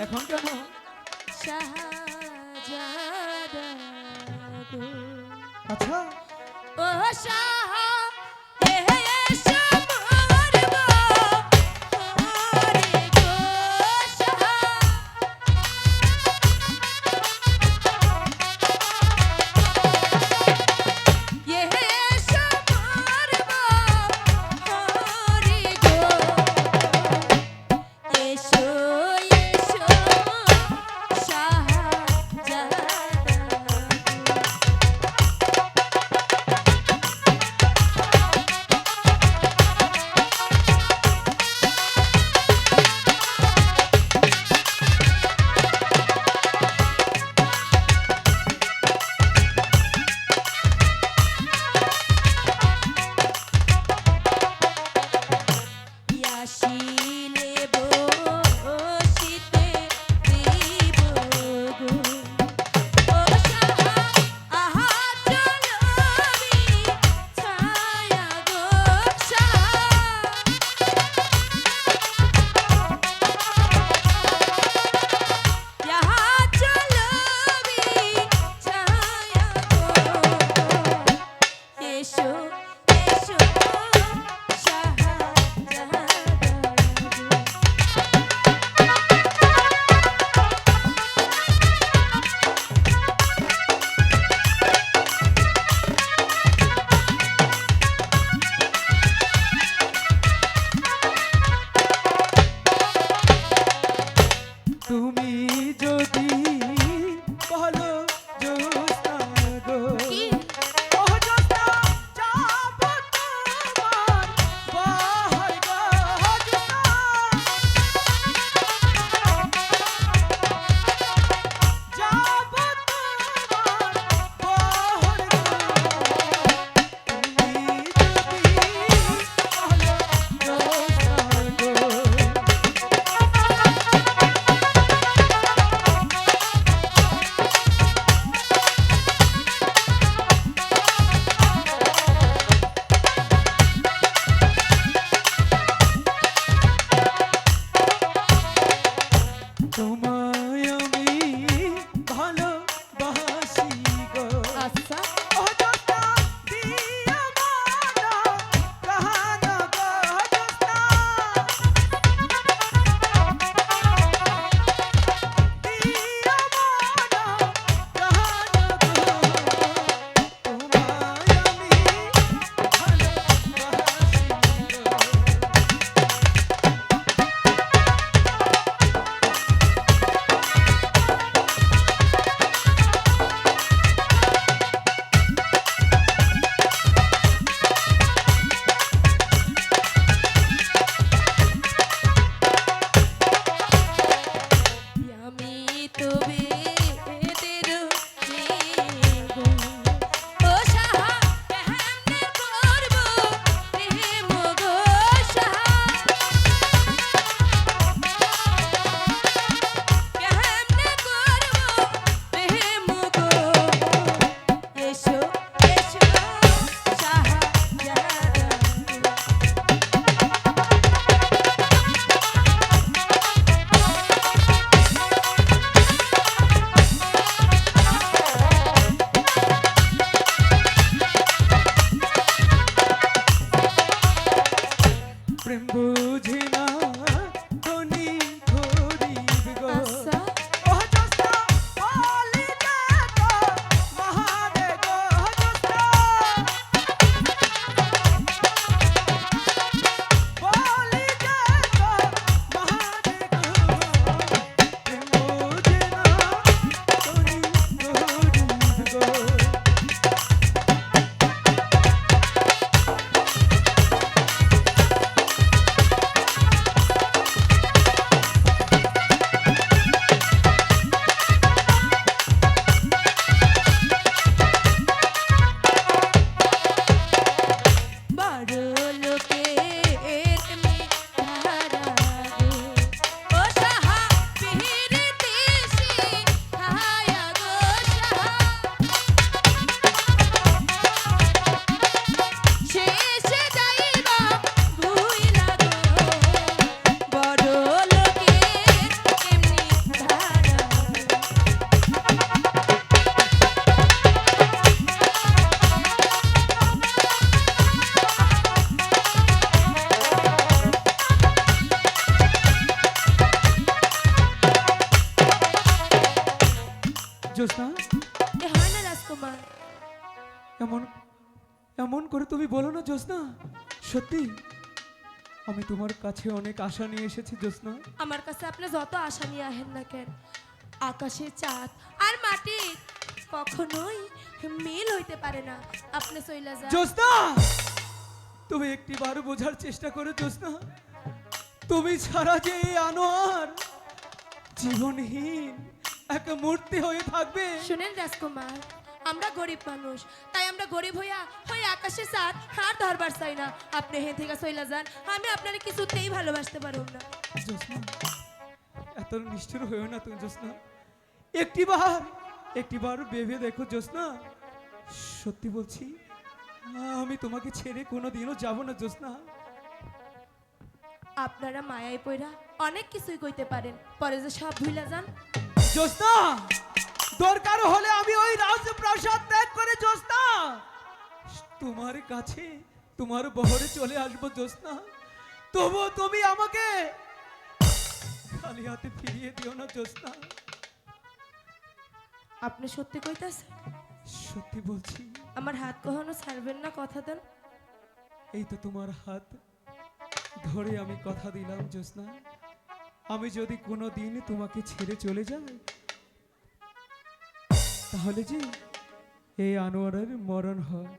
এখন কেন আচ্ছা। ও அன்பு জ্যোৎস্না এ হয় না রাজকুমার। এমন এমন করে তুমি বলো না জ্যোৎস্না। সত্যি আমি তোমার কাছে অনেক আশা নিয়ে এসেছি জ্যোৎস্না। আমার কাছে আপনি যত আশা নিয়ে আহেন না কেন আকাশের চাঁদ আর মাটি কখনোই মিল হইতে পারে না। আপনি চইলা যান। জ্যোৎস্না! তুমি একটিবার বোঝার চেষ্টা করো জ্যোৎস্না। তুমি ছাড়া যে এই আনোয়ার জীবনহীন এক মূর্তি হয়ে থাকবে। শুনেন রাজকুমার আমরা গরিব মানুষ তাই আমরা গরিব হইয়া হই আকাশে চাঁদ হার ধরবার চাই না। আপনি হে থেকে চইলা যান আমি আপনারে কিছুতেই ভালোবাসতে পারব না। জ্যোৎস্না এত নিষ্ঠুর হয়েও না তুমি জ্যোৎস্না। একটিবার একটিবার ভেবে দেখো জ্যোৎস্না। সত্যি বলছি আমি তোমাকে ছেড়ে কোনো দিনও যাব না জ্যোৎস্না। আপনারা মায়ায় পইরা অনেক কিছুই কইতে পারেন পরে যে সব ভুলা যান। জ্যোৎস্না দরকার হলে আমি ওই রাজপ্রাসাদ ত্যাগ করে জ্যোৎস্না তোমার কাছে তোমার বহরে চলে আসব জ্যোৎস্না তবু তুমি আমাকে খালি হাতে ফিরিয়ে দিও না জ্যোৎস্না আপনি সত্যি কইতাছেন? সত্যি বলছি। আমার হাত কখনো ছাড়বেন না কথা দেন। এই তো তোমার হাত ধরে আমি কথা দিলাম জ্যোৎস্না আমি যদি কোনো দিন তোমাকে ছেড়ে চলে যাই তাহলে যে এই আনোয়ারের মরণ হয়।